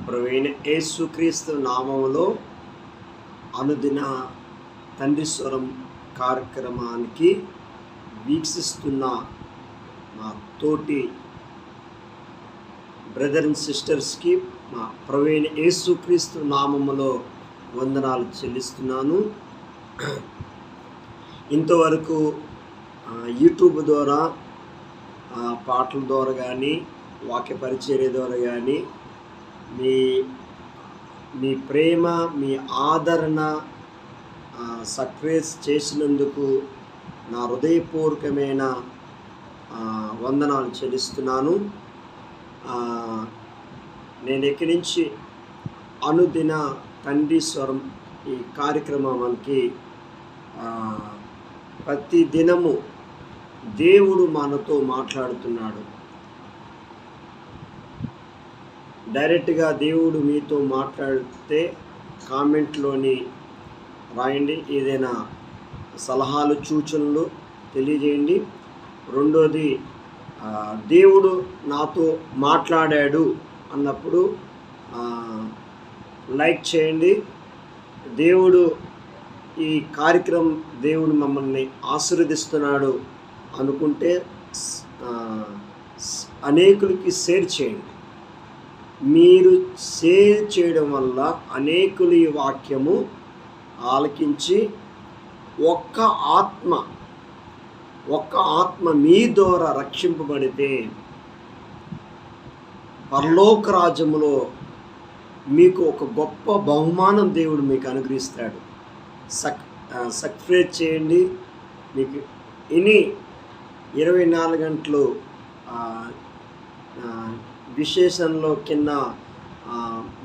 ప్రవీణ యేసుక్రీస్తు నామములో అనుదిన తండ్రి స్వరం కార్యక్రమానికి వీక్షిస్తున్న మా తోటి బ్రదర్ అండ్ సిస్టర్స్కి మా ప్రవీణ యేసుక్రీస్తు నామములో వందనాలు చెల్లిస్తున్నాను. ఇంతవరకు యూట్యూబ్ ద్వారా పాటల ద్వారా కానీ వాక్య పరిచర్య ద్వారా కానీ మీ మీ ప్రేమ మీ ఆదరణ సక్రేస్ చేసినందుకు నా హృదయపూర్వకమైన వందనాలు చెల్లిస్తున్నాను. నేను ఎక్కడి నుంచి అనుదిన తండ్రి స్వరం ఈ కార్యక్రమానికి ప్రతి దినము దేవుడు మనతో మాట్లాడుతున్నాడు. డైరెక్ట్గా దేవుడు మీతో మాట్లాడితే కామెంట్లోని రాయండి. ఏదైనా సలహాలు సూచనలు తెలియజేయండి. రెండోది దేవుడు నాతో మాట్లాడాడు అన్నప్పుడు లైక్ చేయండి. దేవుడు ఈ కార్యక్రమం దేవుడు మమ్మల్ని ఆశీర్వదిస్తున్నాడు అనుకుంటే అనేకులకి షేర్ చేయండి. మీరు షేర్ చేయడం వల్ల అనేకులు ఈ వాక్యము ఆలకించి ఒక్క ఆత్మ ఒక్క ఆత్మ మీ ద్వారా రక్షింపబడితే పరలోక రాజ్యములో మీకు ఒక గొప్ప బహుమానం దేవుడు మీకు అనుగ్రహిస్తాడు. సక్ సక్సెస్ చేయండి. మీకు ఇని ఇరవై నాలుగు గంటలు డిస్క్రిప్షన్లో విశేషంలో కింద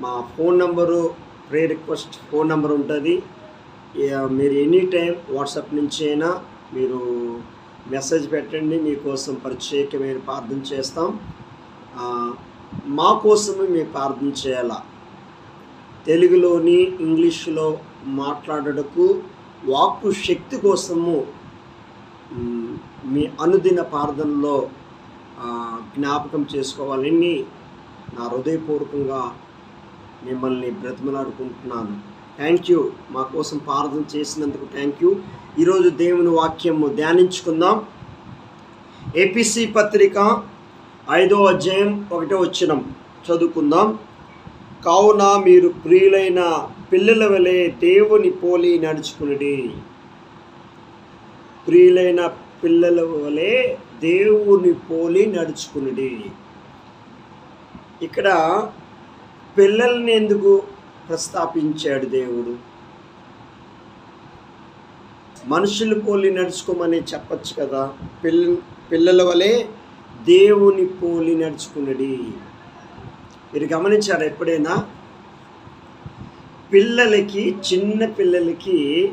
మా phone number prayer request phone number ఉంటుంది. మీరు ఎనీ టైం వాట్సాప్ నుంచి అయినా మీరు మెసేజ్ పెట్టండి. మీకోసం ప్రత్యేకమైన ప్రార్థన చేస్తాం. మా కోసమే మేము ప్రార్థన చేయాలా. తెలుగులోని ఇంగ్లీష్లో మాట్లాడటకు వాక్కు శక్తి కోసము మీ అనుదిన ప్రార్థనలో జ్ఞాపకం చేసుకోవాలని నా హృదయపూర్వకంగా మిమ్మల్ని బ్రతిమలాడుకుంటున్నాను. థ్యాంక్ యూ మా కోసం ప్రార్థన చేసినందుకు థ్యాంక్ యూ ఈరోజు దేవుని వాక్యము ధ్యానించుకుందాం. ఏపీసీ పత్రిక ఐదో అధ్యాయం ఒకటో వచ్చినం చదువుకుందాం. కావున మీరు ప్రియులైన పిల్లల వలె దేవుని పోలి నడుచుకుని ప్రియులైన పిల్లల వలె దేవుని పోలి నడుచుకునిడి. ఇక్కడ పిల్లల్ని ఎందుకు ప్రస్తాపించాడు దేవుడు? మనుషులు పోలి నడుచుకోమని చెప్పచ్చు కదా. పిల్ల పిల్లల వలె దేవుని పోలి నడుచుకున్నది మీరు గమనించారు ఎప్పుడైనా? పిల్లలకి చిన్న పిల్లలకి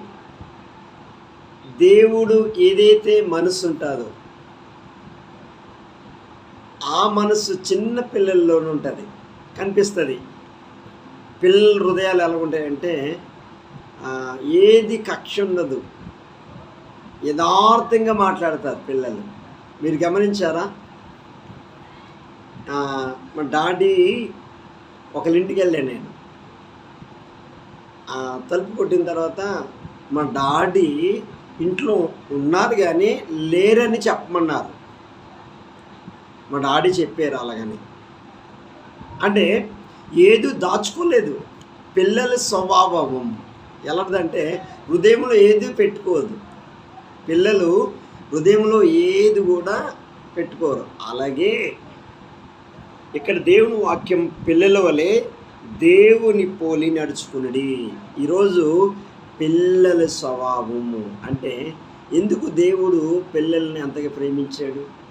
దేవుడు ఏదైతే మనసు ఉంటుందో ఆ మనసు చిన్న పిల్లల్లోనే ఉంటుంది కనిపిస్తుంది. పిల్లల హృదయాలు ఎలా ఉంటాయంటే ఏది కక్ష ఉండదు. యథార్థంగా మాట్లాడతారు పిల్లలు. మీరు గమనించారా? మా డాడీ ఒకరింటికి వెళ్ళాను నేను. తలుపు కొట్టిన తర్వాత మా డాడీ ఇంట్లో ఉన్నారు కానీ లేరని చెప్పమన్నారు. మా డాడీ చెప్పారు అలాగని. అంటే ఏది దాచుకోలేదు. పిల్లల స్వభావం ఎలాంటిదంటే హృదయంలో ఏది పెట్టుకోదు పిల్లలు హృదయంలో ఏది కూడా పెట్టుకోరు. అలాగే ఇక్కడ దేవుని వాక్యం పిల్లల వలె దేవుని పోలి నడుచుకున్నది ఈరోజు పిల్లల స్వభావము అంటే ఎందుకు దేవుడు పిల్లల్ని అంతగా ప్రేమించాడు?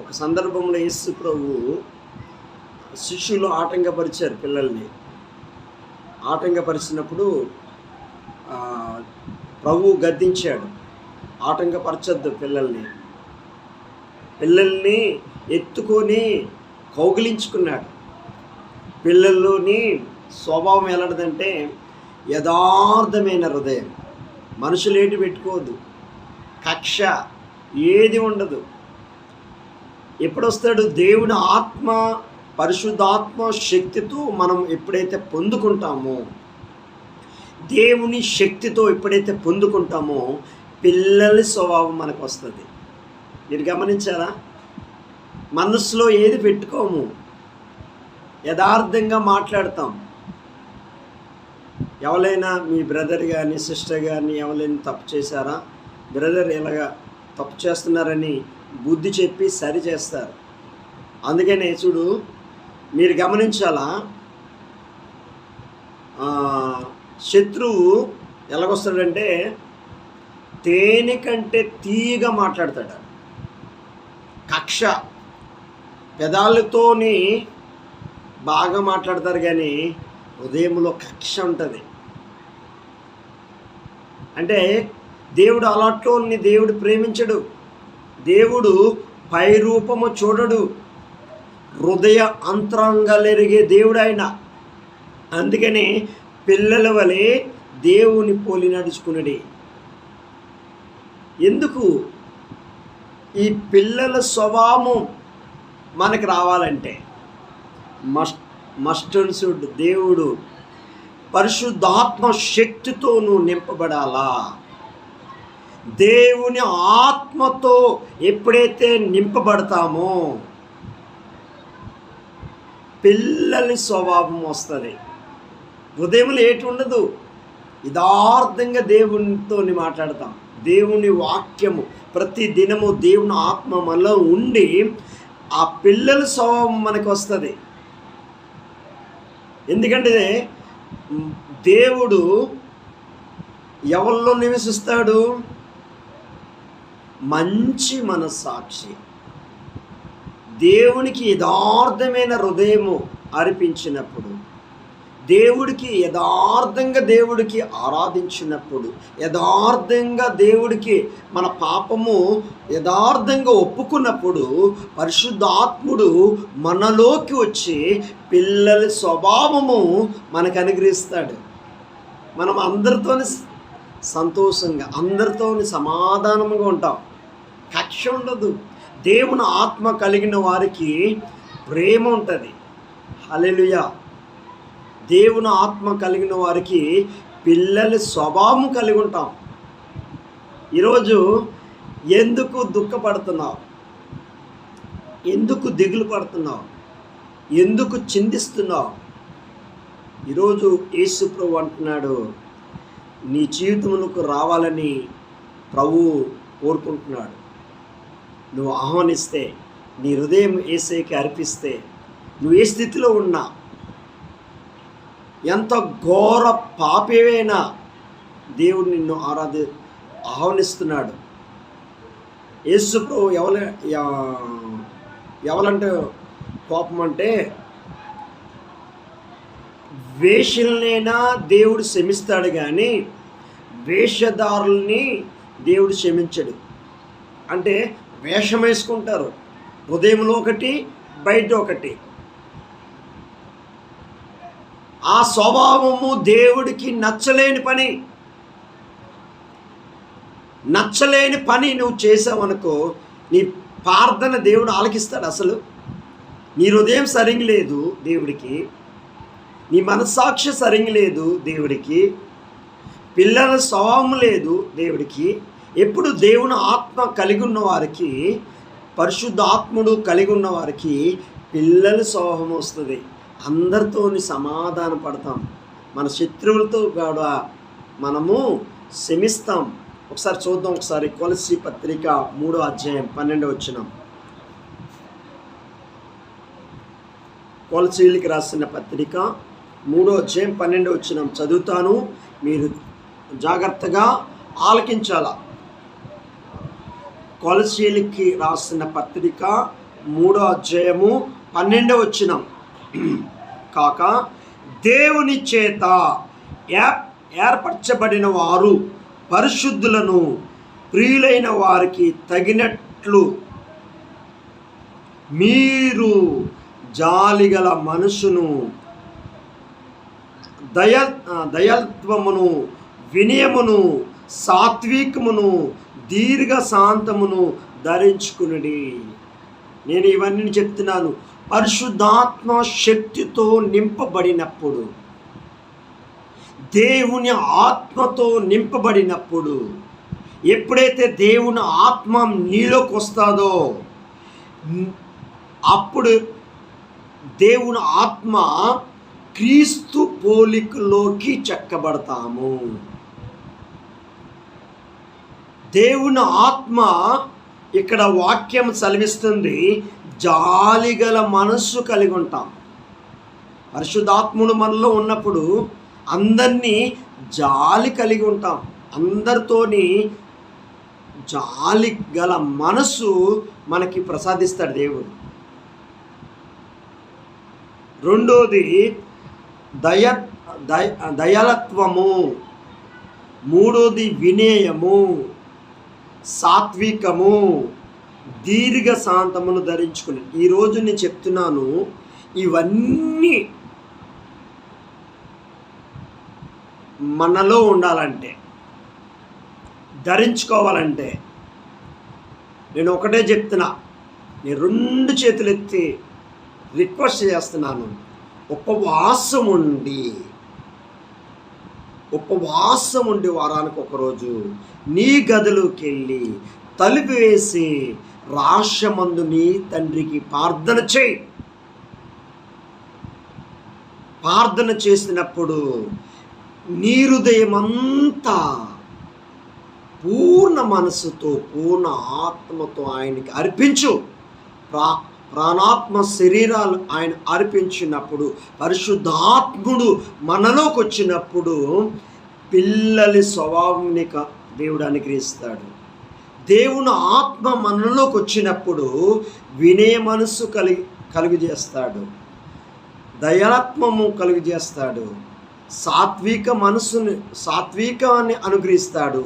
ఒక సందర్భంలో యేసు ప్రభు శిష్యులు ఆటంకపరిచారు పిల్లల్ని. ఆటంకపరిచినప్పుడు ప్రభువు ప్రభు గద్దించాడు ఆటంకపరచద్దు పిల్లల్ని. పిల్లల్ని ఎత్తుకొని కౌగిలించుకున్నాడు. పిల్లల్లోని స్వభావం ఎలాంటిదంటే యథార్థమైన హృదయం. మనుషులు ఏటి పెట్టుకోవద్దు. కక్ష ఏది ఉండదు. ఎప్పుడు వస్తాడు దేవుని ఆత్మ పరిశుద్ధాత్మ శక్తితో మనం ఎప్పుడైతే పొందుకుంటామో దేవుని శక్తితో ఎప్పుడైతే పొందుకుంటామో పిల్లల స్వభావం మనకు వస్తుంది మీరు గమనించారా? మనసులో ఏది పెట్టుకోము? యథార్థంగా మాట్లాడతాం. ఎవరైనా మీ బ్రదర్ కానీ సిస్టర్ కానీ ఎవరైనా తప్పు చేశారా? బ్రదర్ ఇలాగా తప్పు చేస్తున్నారని బుద్ధి చెప్పి సరి చేస్తారు. అందుకనే చూడు మీరు గమనించాలా? శత్రువు ఎలాగొస్తాడంటే తేనె కంటే తీయగా మాట్లాడతాడు. కక్ష. పెదాలతోని బాగా మాట్లాడతారు కానీ హృదయంలో కక్ష ఉంటుంది. అంటే దేవుడు అలాంటి దేవుడు ప్రేమించడు. దేవుడు పై రూపము చూడడు. హృదయ అంతరంగాలెరిగే దేవుడు ఆయన అందుకనే పిల్లల వలె దేవుని పోలి నడుచుకున్నది ఎందుకు? ఈ పిల్లల స్వభావం మనకు రావాలంటే. మస్ట్ మస్టర్సుడ్ దేవుడు పరిశుద్ధాత్మ శక్తితోనూ నింపబడాలా? దేవుని ఆత్మతో ఎప్పుడైతే నింపబడతామో పిల్లల స్వభావం వస్తుంది. హృదయంలో ఏటి ఉండదు. యథార్థంగా దేవునితో మాట్లాడతాం. దేవుని వాక్యము ప్రతి దినము దేవుని ఆత్మ మనలో ఉండి ఆ పిల్లల స్వభావం మనకు వస్తుంది. ఎందుకంటే దేవుడు ఎవరిలో నివసిస్తాడు? మంచి మనస్సాక్షి. దేవునికి యథార్థమైన హృదయము అర్పించినప్పుడు దేవుడికి యథార్థంగా దేవుడికి ఆరాధించినప్పుడు యథార్థంగా దేవుడికి మన పాపము యథార్థంగా ఒప్పుకున్నప్పుడు పరిశుద్ధాత్ముడు మనలోకి వచ్చి పిల్లల స్వభావము మనకు అనుగ్రహిస్తాడు. మనం అందరితో సంతోషంగా అందరితో సమాధానంగా ఉంటాం. కక్ష ఉండదు. దేవుని ఆత్మ కలిగిన వారికి ప్రేమ ఉంటుంది. అలెలుయ దేవుని ఆత్మ కలిగిన వారికి పిల్లల స్వభావం కలిగి ఉంటాం. ఈరోజు ఎందుకు దుఃఖపడుతున్నావు? ఎందుకు దిగులు పడుతున్నావు? ఎందుకు చిందిస్తున్నావు? ఈరోజు యేసు ప్రభు అంటున్నాడు నీ జీవితంలోకి రావాలని ప్రభు కోరుకుంటున్నాడు. నువ్వు ఆహ్వానిస్తే నీ హృదయం ఏసైకి అర్పిస్తే నువ్వు ఏ స్థితిలో ఉన్నా ఎంత ఘోర పాపేవైనా దేవుడు నిన్ను ఆరాధి ఆహ్వానిస్తున్నాడు. యేసు ప్రభు ఎవల ఎవలంటే కోపం అంటే వేషలనైనా దేవుడు క్షమిస్తాడు కానీ వేషధారుల్ని దేవుడు క్షమించడు. అంటే వేషం వేసుకుంటారు. హృదయంలో ఒకటి బయట ఒకటి. ఆ స్వభావము దేవుడికి నచ్చలేని పని. నచ్చలేని పని నువ్వు చేసావనుకో నీ ప్రార్థన దేవుడు ఆలకిస్తాడు అసలు. నీ హృదయం సరిగ్గా లేదు దేవుడికి. నీ మనస్సాక్షి సరిగ్గా లేదు దేవుడికి. పిల్లల స్వభావం లేదు దేవుడికి. ఎప్పుడు దేవుని ఆత్మ కలిగి ఉన్న వారికి పరిశుద్ధ ఆత్ముడు కలిగి ఉన్న వారికి పిల్లల సోహం వస్తుంది. అందరితో సమాధాన పడతాం. మన శత్రువులతో కూడా మనము శమిస్తాం ఒకసారి చూద్దాం ఒకసారి కొలసి పత్రిక మూడో అధ్యాయం పన్నెండు వచ్చినాం కొలసీలకి రాసిన పత్రిక మూడో అధ్యాయం పన్నెండు వచ్చినాం చదువుతాను. మీరు జాగ్రత్తగా ఆలకించాలా? కొలసీలకి రాసిన పత్రిక మూడో అధ్యాయము పన్నెండవ వచ్చిన కాక దేవుని చేత ఏర్పరచబడిన వారు పరిశుద్ధులను ప్రియులైన వారికి తగినట్లు. మీరు జాలిగల మనసును దయ దయత్వమును వినయమును సాత్వికమును దీర్ఘ శాంతమును ధరించుకునుడి. నేను ఇవన్నీ చెప్తున్నాను. పరిశుద్ధాత్మ శక్తితో నింపబడినప్పుడు దేవుని ఆత్మతో నింపబడినప్పుడు ఎప్పుడైతే దేవుని ఆత్మ నీలోకి వస్తుందో అప్పుడు దేవుని ఆత్మ క్రీస్తు పోలికలోకి చెక్కబడతాము. దేవుని ఆత్మ ఇక్కడ వాక్యం సెలవిస్తుంది జాలిగల మనస్సు కలిగి ఉంటాం. పరిశుద్ధాత్ముడు మనలో ఉన్నప్పుడు అందరినీ జాలి కలిగి ఉంటాం. అందరితోని జాలి గల మనస్సు మనకి ప్రసాదిస్తాడు దేవుడు. రెండోది దయ దయ దయాలత్వము. మూడోది వినేయము. సాత్వికము దీర్ఘ శాంతమును ధరించుకుని. ఈరోజు నేను చెప్తున్నాను ఇవన్నీ మనలో ఉండాలంటే ధరించుకోవాలంటే నేను ఒకటే చెప్తున్నా నేను రెండు చేతులు ఎత్తి రిక్వెస్ట్ చేస్తున్నాను ఉపవాసం ఉండి ఉపవాసం ఉండి వారానికి ఒకరోజు నీ గదిలోకి వెళ్ళి తలుపు వేసి రాష్ట్రమందు నీ తండ్రికి ప్రార్థన చేయి. ప్రార్థన చేసినప్పుడు నీ హృదయమంతా పూర్ణ మనసుతో పూర్ణ ఆత్మతో ఆయనకి అర్పించు. ప్రా ప్రాణాత్మ శరీరాలు ఆయన అర్పించినప్పుడు పరిశుద్ధాత్ముడు మనలోకి వచ్చినప్పుడు పిల్లలి స్వభావంని దేవుడు అనుగ్రహిస్తాడు. దేవుని ఆత్మ మనలోకి వచ్చినప్పుడు వినయ మనస్సు కలిగి కలుగు చేస్తాడు దయాత్మము కలుగు చేస్తాడు సాత్విక మనసుని సాత్వికాన్ని అనుగ్రహిస్తాడు.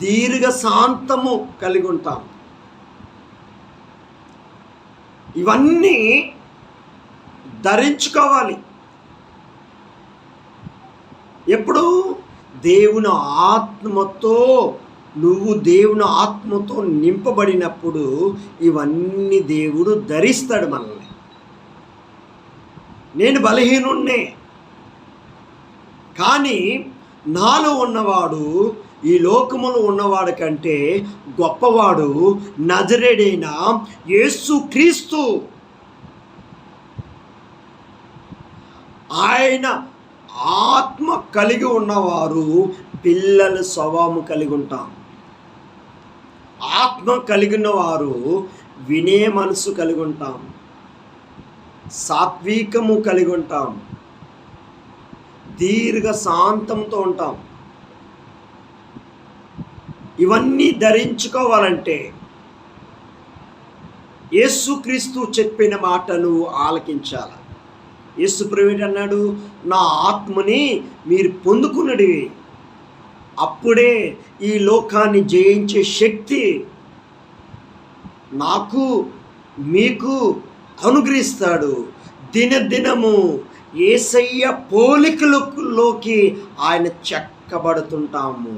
దీర్ఘ శాంతము కలిగి ఉంటాం ఇవన్నీ ధరించుకోవాలి. ఎప్పుడు? దేవుని ఆత్మతో నువ్వు దేవుని ఆత్మతో నింపబడినప్పుడు ఇవన్నీ దేవుడు ధరిస్తాడు మనల్ని. నేను బలహీనుణ్ణే. కానీ నాలో ఉన్నవాడు ఈ లోకములో ఉన్నవాడు కంటే గొప్పవాడు నజరేడైన యేసు క్రీస్తు. ఆయన ఆత్మ కలిగి ఉన్నవారు పిల్లల స్వభావం కలిగి ఉంటాం. ఆత్మ కలిగిన వారు వినే మనసు కలిగి ఉంటాం. సాత్వికము కలిగి ఉంటాం. దీర్ఘ శాంతంతో ఉంటాం. ఇవన్నీ ధరించుకోవాలంటే యేసుక్రీస్తు చెప్పిన మాటను ఆలకించాలి. యేసు ప్రేమిటి అన్నాడు? నా ఆత్మని మీరు పొందుకున్నడివి అప్పుడే ఈ లోకాన్ని జయించే శక్తి నాకు మీకు అనుగ్రహిస్తాడు. దినదినము ఏసయ్య పోలికలలోకి ఆయన చెక్కబడుతుంటాము.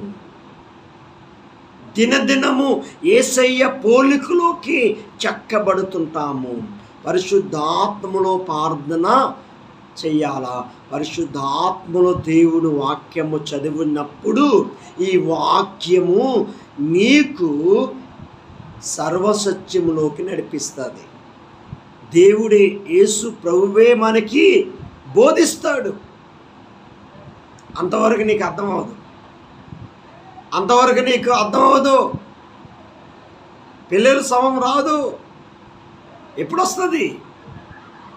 దినదినము ఏసయ్య పోలికలోకి చెక్కబడుతుంటాము. పరిశుద్ధాత్మలో ప్రార్థన చెయ్యాలా? పరిశుద్ధాత్మలో దేవుని వాక్యము చదివినప్పుడు ఈ వాక్యము నీకు సర్వసత్యములోకి నడిపిస్తుంది. దేవుడే యేసు ప్రభువే మనకి బోధిస్తాడు. అంతవరకు నీకు అర్థమవుతుంది అంతవరకు నీకు అర్థమవదు. పిల్లలు సమం రాదు. ఎప్పుడు వస్తుంది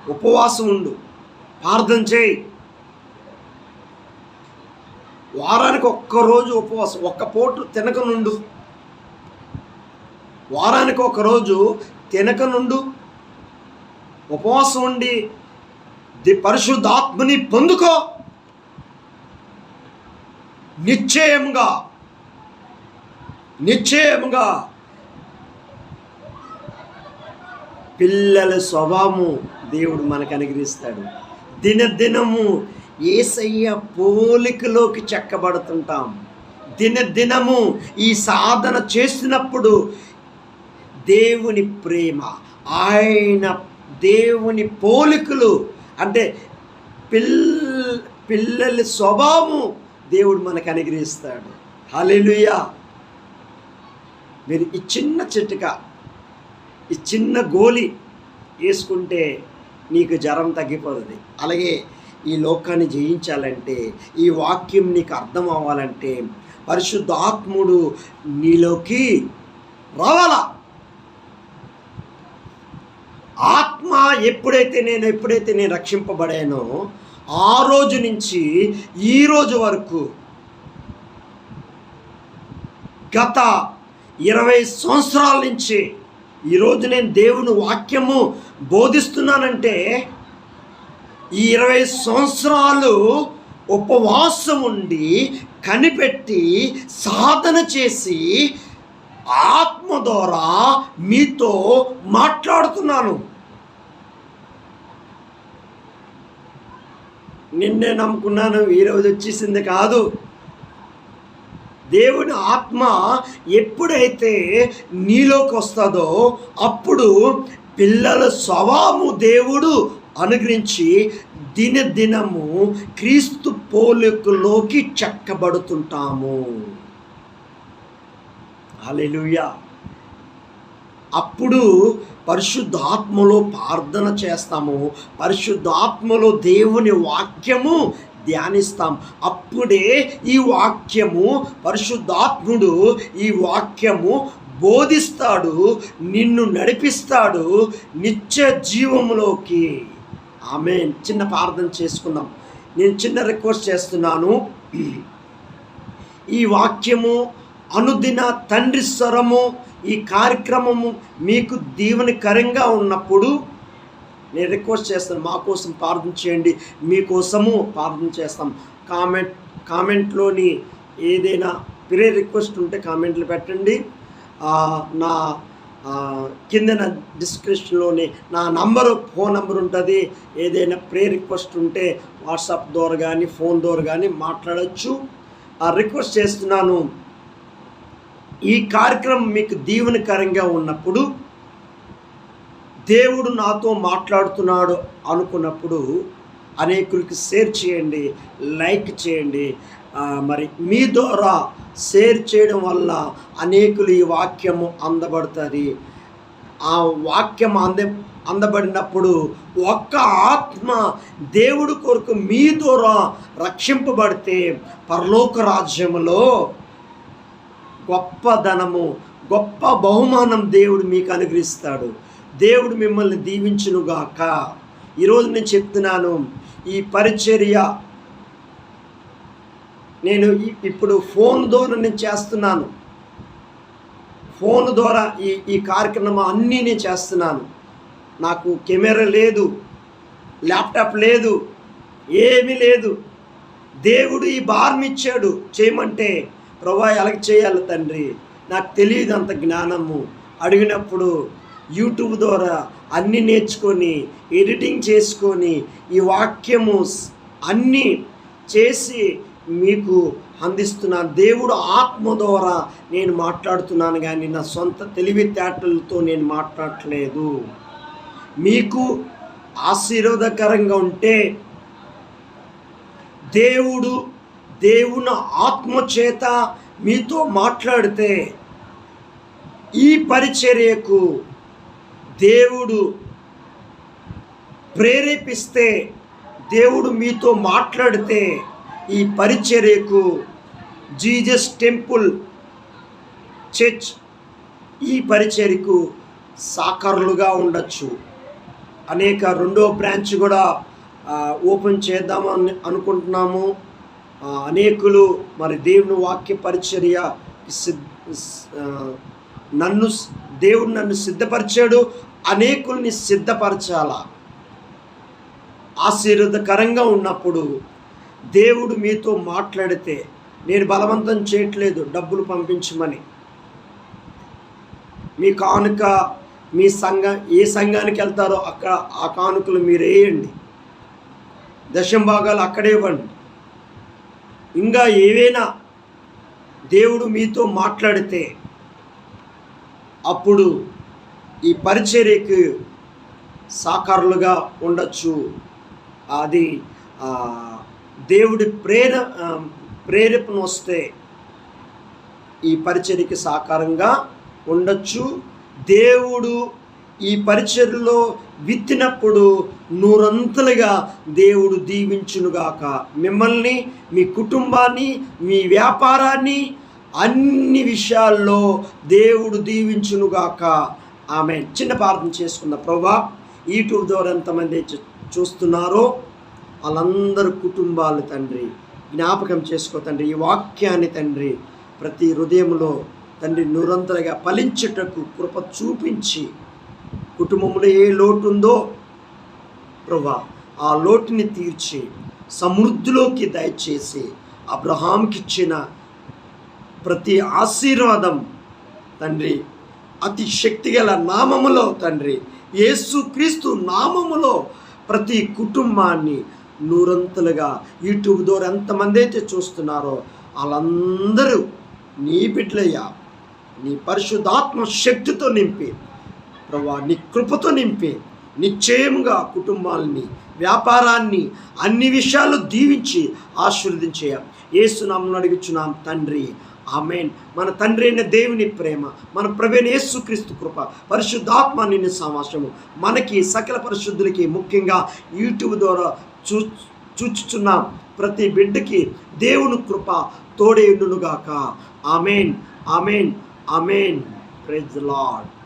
ఉపవాసం ఉండు. ప్రార్థన చేయి. వారానికి ఒక్కరోజు ఉపవాసం ఒక్క పూట తినక నుండు వారానికి ఒకరోజు తినక నుండు ఉపవాసం ఉండి ది పరిశుద్ధాత్మని పొందుకో. నిశ్చయంగా నిశ్చయముగా పిల్లల స్వభావము దేవుడు మనకు అనుగ్రహిస్తాడు. దినదినము ఏసయ్య పోలికలోకి చెక్కబడుతుంటాం. దినదినము ఈ సాధన చేసినప్పుడు దేవుని ప్రేమ ఆయన దేవుని పోలికలు అంటే పిల్ల పిల్లల స్వభావం దేవుడు మనకు అనుగ్రహిస్తాడు. హలెలుయా మీరు ఈ చిన్న చిటిక ఈ చిన్న గోలి వేసుకుంటే నీకు జ్వరం తగ్గిపోతుంది. అలాగే ఈ లోకాన్ని జయించాలంటే ఈ వాక్యం నీకు అర్థం అవ్వాలంటే పరిశుద్ధాత్ముడు నీలోకి రావాలా? ఆత్మ ఎప్పుడైతే నేను ఎప్పుడైతే నేను రక్షింపబడానో ఆ రోజు నుంచి ఈ రోజు వరకు గత ఇరవై సంవత్సరాల నుంచి ఈరోజు నేను దేవుని వాక్యము బోధిస్తున్నానంటే ఈ ఇరవై సంవత్సరాలు ఉపవాసం ఉండి కనిపెట్టి సాధన చేసి ఆత్మ ద్వారా మీతో మాట్లాడుతున్నాను. నిన్నే నమ్ముకున్నాను ఈరోజు వచ్చేసింది కాదు. దేవుని ఆత్మ ఎప్పుడైతే నీలోకి వస్తుందో అప్పుడు పిల్లల స్వభావము దేవుడు అనుగ్రహించి దినదినము క్రీస్తు పోలికలోకి చెక్కబడుతుంటాము. అలెలుయా అప్పుడు పరిశుద్ధాత్మలో ప్రార్థన చేస్తాము. పరిశుద్ధాత్మలో దేవుని వాక్యము ధ్యానిస్తాం. అప్పుడే ఈ వాక్యము పరిశుద్ధాత్ముడు ఈ వాక్యము బోధిస్తాడు నిన్ను నడిపిస్తాడు నిత్య జీవములోకి. ఆమె చిన్న ప్రార్థన చేసుకుందాం. నేను చిన్న రిక్వెస్ట్ చేస్తున్నాను. ఈ వాక్యము అనుదిన తండ్రి స్వరము ఈ కార్యక్రమము మీకు దీవెనకరంగా ఉన్నప్పుడు నేను రిక్వెస్ట్ చేస్తాను. మా కోసం ప్రార్థన చేయండి. మీకోసము ప్రార్థన చేస్తాం. కామెంట్ కామెంట్లోని ఏదైనా ప్రే రిక్వెస్ట్ ఉంటే కామెంట్లు పెట్టండి. నా కిందన కింద నా డిస్క్రిప్షన్లోని నా నంబరు ఫోన్ నంబర్ ఉంటుంది. ఏదైనా ప్రే రిక్వెస్ట్ ఉంటే వాట్సాప్ ద్వారా కానీ ఫోన్ ద్వారా కానీ మాట్లాడచ్చు. ఆ రిక్వెస్ట్ చేస్తున్నాను. ఈ కార్యక్రమం మీకు దీవెనకరంగా ఉన్నప్పుడు దేవుడు నాతో మాట్లాడుతున్నాడు అనుకున్నప్పుడు అనేకులకి షేర్ చేయండి లైక్ చేయండి. మరి మీ ద్వారా షేర్ చేయడం వల్ల అనేకులు ఈ వాక్యము అందబడుతుంది. ఆ వాక్యం అంద అందబడినప్పుడు ఒక్క ఆత్మ దేవుడు కొరకు మీ ద్వారా రక్షింపబడితే పరలోక రాజ్యములో గొప్ప ధనము గొప్ప బహుమానం దేవుడు మీకు అనుగ్రహిస్తాడు. దేవుడు మిమ్మల్ని దీవించునుగాక. ఈరోజు నేను చెప్తున్నాను ఈ పరిచర్య. నేను ఇప్పుడు ఫోన్ ద్వారా నేను చేస్తున్నాను. ఫోన్ ద్వారా ఈ ఈ కార్యక్రమం అన్నీ నేను చేస్తున్నాను. నాకు కెమెరా లేదు ల్యాప్టాప్ లేదు ఏమీ లేదు. దేవుడు ఈ భారం ఇచ్చాడు. చేయమంటే ప్రభా ఎలాగ చేయాలి తండ్రి? నాకు తెలియదు అంత జ్ఞానము. అడిగినప్పుడు యూట్యూబ్ ద్వారా అన్నీ నేర్చుకొని ఎడిటింగ్ చేసుకొని ఈ వాక్యము అన్నీ చేసి మీకు అందిస్తున్నాను. దేవుడు ఆత్మ ద్వారా నేను మాట్లాడుతున్నాను కానీ నా సొంత తెలివితేటలతో నేను మాట్లాడట్లేదు. మీకు ఆశీర్వాదకరంగా ఉంటే దేవుడు దేవుని ఆత్మ చేత మీతో మాట్లాడితే ఈ పరిచర్యకు దేవుడు ప్రేరేపిస్తే దేవుడు మీతో మాట్లాడితే ఈ పరిచర్యకు జీజస్ టెంపుల్ చర్చ్ ఈ పరిచర్యకు సాకరులుగా ఉండొచ్చు. అనేక రెండో బ్రాంచ్ కూడా ఓపెన్ చేద్దామని అనుకుంటున్నాము. అనేకులు మరి దేవుని వాక్య పరిచర్య సిద్ నన్ను దేవుడు నన్ను సిద్ధపరిచాడు. అనేకుల్ని సిద్ధపరచాల. ఆశీర్వదకరంగా ఉన్నప్పుడు దేవుడు మీతో మాట్లాడితే నేను బలవంతం చేయట్లేదు డబ్బులు పంపించమని. మీ కానుక మీ సంఘం ఏ సంఘానికి వెళ్తారో అక్కడ ఆ కానుకలు మీరు వేయండి దశం భాగాలు అక్కడే ఇవ్వండి. ఇంకా ఏవైనా దేవుడు మీతో మాట్లాడితే అప్పుడు ఈ పరిచర్యకు సాకారులుగా ఉండొచ్చు. అది దేవుడి ప్రేర ప్రేరేపణ వస్తే ఈ పరిచర్యకి సాకారంగా ఉండొచ్చు. దేవుడు ఈ పరిచర్లో విత్తినప్పుడు నూరంతలుగా దేవుడు దీవించునుగాక. మిమ్మల్ని మీ కుటుంబాన్ని మీ వ్యాపారాన్ని అన్ని విషయాల్లో దేవుడు దీవించునుగాక. ఆమె చిన్న ప్రార్థన చేసుకున్న ప్రభా యూట్యూబ్ ద్వారా ఎంతమంది చూ- చూస్తున్నారో వాళ్ళందరూ కుటుంబాలు తండ్రి జ్ఞాపకం చేసుకో తండ్రి. ఈ వాక్యాన్ని తండ్రి ప్రతి హృదయంలో తండ్రి నిరంతరగా ఫలించుటకు కృప చూపించి కుటుంబంలో ఏ లోటు ఉందో ప్రభా ఆ లోటుని తీర్చి సమృద్ధిలోకి దయచేసి అబ్రహాంకి ఇచ్చిన ప్రతి ఆశీర్వాదం తండ్రి అతి శక్తిగల నామములో తండ్రి. యేసుక్రీస్తు నామములో ప్రతి కుటుంబాన్ని నూరంతులుగా యూట్యూబ్ ద్వారా ఎంతమంది అయితే చూస్తున్నారో వాళ్ళందరూ నీ బిడ్డలయ్యా నీ పరిశుద్ధాత్మ శక్తితో నింపి ప్రభా నీ కృపతో నింపి నిశ్చయముగా కుటుంబాలని వ్యాపారాన్ని అన్ని విషయాలు దీవించి ఆశీర్వదించేయ. ఏసునామను అడుగుచున్నాం తండ్రి. ఆమెన్. మన తండ్రి అయిన దేవుని ప్రేమ మన ప్రవీణ యేసుక్రీస్తు కృప పరిశుద్ధాత్మ నిన్ను సమాసము మనకి సకల పరిశుద్ధులకి ముఖ్యంగా యూట్యూబ్ ద్వారా చూ చూచుచున్న ప్రతి బిడ్డకి దేవుని కృప తోడేయుడునుగాక amen. Amen. Amen. Praise lord.